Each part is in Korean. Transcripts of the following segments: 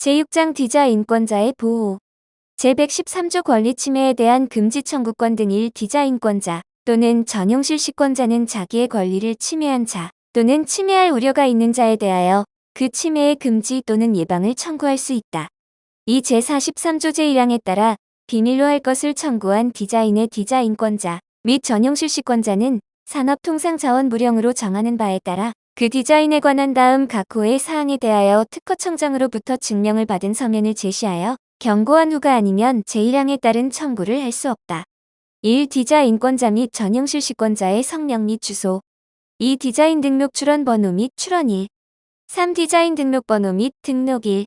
제6장 디자 인권자의 보호 제113조 권리 침해에 대한 금지 청구권 등 1. 디자인권자 또는 전용 실시권자는 자기의 권리를 침해한 자 또는 침해할 우려가 있는 자에 대하여 그 침해의 금지 또는 예방을 청구할 수 있다. 이 제43조 제1항에 따라 비밀로 할 것을 청구한 디자인의 디자인권자 및 전용 실시권자는 산업통상자원부령으로 정하는 바에 따라 그 디자인에 관한 다음 각 호의 사항에 대하여 특허청장으로부터 증명을 받은 서면을 제시하여 경고한 후가 아니면 제1항에 따른 청구를 할 수 없다. 1. 디자 인권자 및 전용 실시권자의 성명 및 주소 2. 디자인 등록 출원 번호 및 출원일 3. 디자인 등록 번호 및 등록일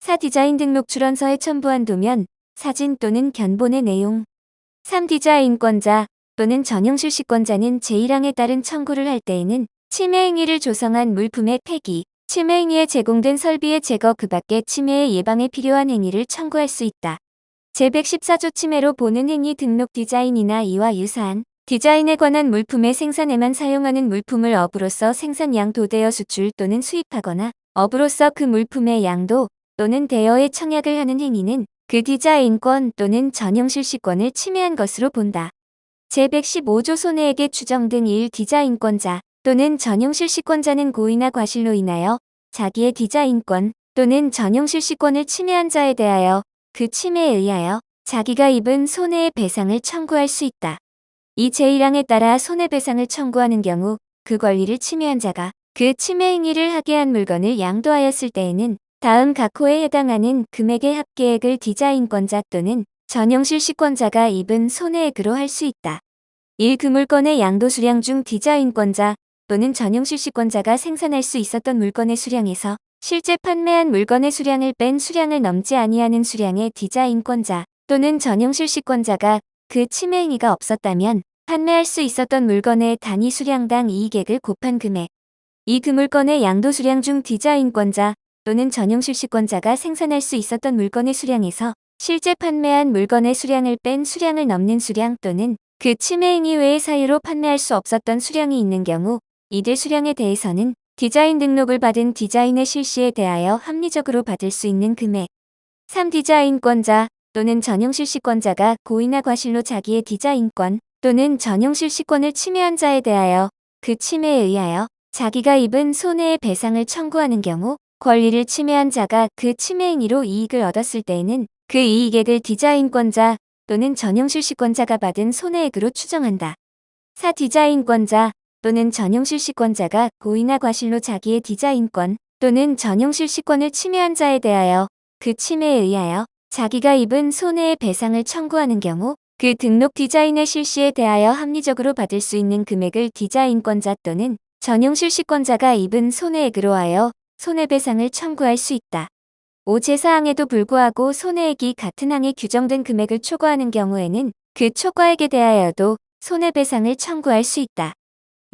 4. 디자인 등록 출원서에 첨부한 도면, 사진 또는 견본의 내용 3. 디자인권자 또는 전용 실시권자는 제1항에 따른 청구를 할 때에는 침해 행위를 조성한 물품의 폐기, 침해 행위에 제공된 설비의 제거 그 밖에 침해의 예방에 필요한 행위를 청구할 수 있다. 제114조 침해로 보는 행위 등록 디자인이나 이와 유사한 디자인에 관한 물품의 생산에만 사용하는 물품을 업으로서 생산양 도되어 수출 또는 수입하거나 업으로서 그 물품의 양도 또는 대여의 청약을 하는 행위는 그 디자인권 또는 전용 실시권을 침해한 것으로 본다. 제115조 손해액의 추정 등 1. 디자인권자 또는 전용 실시권자는 고의나 과실로 인하여 자기의 디자인권 또는 전용 실시권을 침해한 자에 대하여 그 침해에 의하여 자기가 입은 손해의 배상을 청구할 수 있다. 이 제1항에 따라 손해배상을 청구하는 경우 그 권리를 침해한 자가 그 침해 행위를 하게 한 물건을 양도하였을 때에는 다음 각 호에 해당하는 금액의 합계액을 디자인권자 또는 전용 실시권자가 입은 손해액으로 할 수 있다. 1. 그 물건의 양도 수량 중 디자인권자 또는 전용 실시권자가 생산할 수 있었던 물건의 수량에서 실제 판매한 물건의 수량을 뺀 수량을 넘지 아니하는 수량의 디자인권자 또는 전용 실시권자가 그 침해 행위가 없었다면 판매할 수 있었던 물건의 단위 수량당 이익액을 곱한 금액. 이 그 물건의 양도 수량 중 디자인권자 또는 전용 실시권자가 생산할 수 있었던 물건의 수량에서 실제 판매한 물건의 수량을 뺀 수량을 넘는 수량 또는 그 침해 행위 외의 사유로 판매할 수 없었던 수량이 있는 경우 이들 수량에 대해서는 디자인 등록을 받은 디자인의 실시에 대하여 합리적으로 받을 수 있는 금액. 3. 디자인권자 또는 전용 실시권자가 고의나 과실로 자기의 디자인권 또는 전용 실시권을 침해한 자에 대하여 그 침해에 의하여 자기가 입은 손해의 배상을 청구하는 경우 권리를 침해한 자가 그 침해 행위로 이익을 얻었을 때에는 그 이익액을 디자인권자 또는 전용 실시권자가 받은 손해액으로 추정한다. 4. 디자인권자 또는 전용 실시권자가 고의나 과실로 자기의 디자인권 또는 전용 실시권을 침해한 자에 대하여 그 침해에 의하여 자기가 입은 손해의 배상을 청구하는 경우 그 등록 디자인의 실시에 대하여 합리적으로 받을 수 있는 금액을 디자인권자 또는 전용 실시권자가 입은 손해액으로 하여 손해배상을 청구할 수 있다. 5제 사항에도 불구하고 손해액이 같은 항에 규정된 금액을 초과하는 경우에는 그 초과액에 대하여도 손해배상을 청구할 수 있다.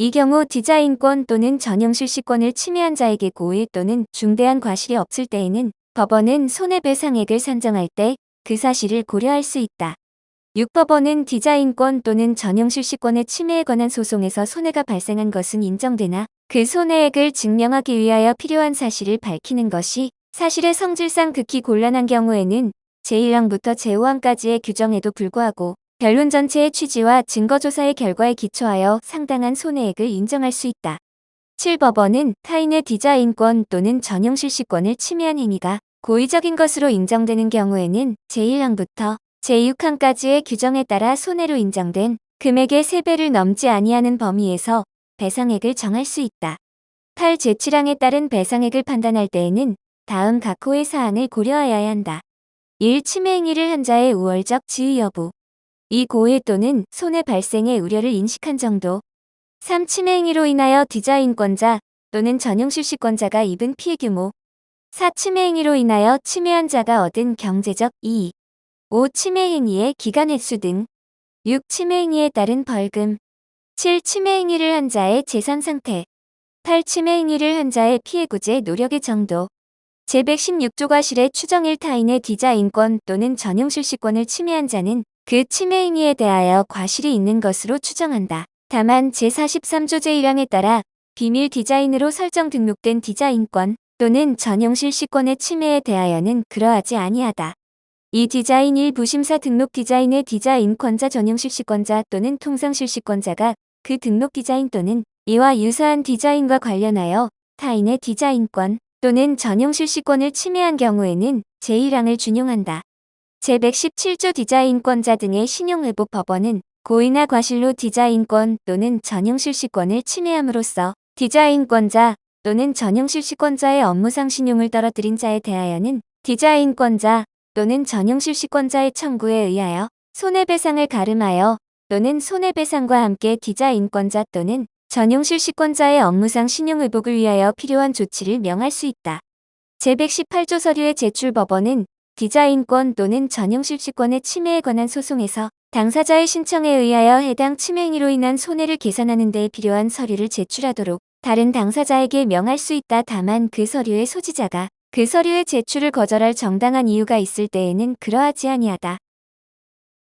이 경우 디자인권 또는 전용 실시권을 침해한 자에게 고의 또는 중대한 과실이 없을 때에는 법원은 손해배상액을 산정할 때 그 사실을 고려할 수 있다. 6법원은 디자인권 또는 전용 실시권의 침해에 관한 소송에서 손해가 발생한 것은 인정되나 그 손해액을 증명하기 위하여 필요한 사실을 밝히는 것이 사실의 성질상 극히 곤란한 경우에는 제1항부터 제5항까지의 규정에도 불구하고 변론 전체의 취지와 증거조사의 결과에 기초하여 상당한 손해액을 인정할 수 있다. 7법원은 타인의 디자인권 또는 전용 실시권을 침해한 행위가 고의적인 것으로 인정되는 경우에는 제1항부터 제6항까지의 규정에 따라 손해로 인정된 금액의 3배를 넘지 아니하는 범위에서 배상액을 정할 수 있다. 8 제7항에 따른 배상액을 판단할 때에는 다음 각 호의 사항을 고려하여야 한다. 1. 침해 행위를 한 자의 우월적 지의 여부 이 고해 또는 손해 발생의 우려를 인식한 정도 3. 침해 행위로 인하여 디자인권자 또는 전용 실시권자가 입은 피해 규모 4. 침해 행위로 인하여 침해한 자가 얻은 경제적 이익 5. 침해 행위의 기간 횟수 등 6. 침해 행위에 따른 벌금 7. 침해 행위를 한 자의 재산 상태 8. 침해 행위를 한 자의 피해 구제 노력의 정도 제116조 과실의 추정일 타인의 디자인권 또는 전용 실시권을 침해한 자는 그 행위에 대하여 과실이 있는 것으로 추정한다. 다만 제43조 제1항에 따라 비밀 디자인으로 설정 등록된 디자인권 또는 전용 실시권의 침해에 대하여는 그러하지 아니하다. 이 디자인 일부 심사 등록 디자인의 디자인권자 전용 실시권자 또는 통상 실시권자가 그 등록 디자인 또는 이와 유사한 디자인과 관련하여 타인의 디자인권 또는 전용 실시권을 침해한 경우에는 제1항을 준용한다. 제117조 디자인권자 등의 신용의무 법원은 고의나 과실로 디자인권 또는 전용 실시권을 침해함으로써 디자인권자 또는 전용 실시권자의 업무상 신용을 떨어뜨린 자에 대하여는 디자인권자 또는 전용 실시권자의 청구에 의하여 손해배상을 가름하여 또는 손해배상과 함께 디자인권자 또는 전용 실시권자의 업무상 신용의복을 위하여 필요한 조치를 명할 수 있다. 제118조 서류의 제출 법원은 디자인권 또는 전용 실시권의 침해에 관한 소송에서 당사자의 신청에 의하여 해당 침해 행위로 인한 손해를 계산하는 데 필요한 서류를 제출하도록 다른 당사자에게 명할 수 있다. 다만 그 서류의 소지자가 그 서류의 제출을 거절할 정당한 이유가 있을 때에는 그러하지 아니하다.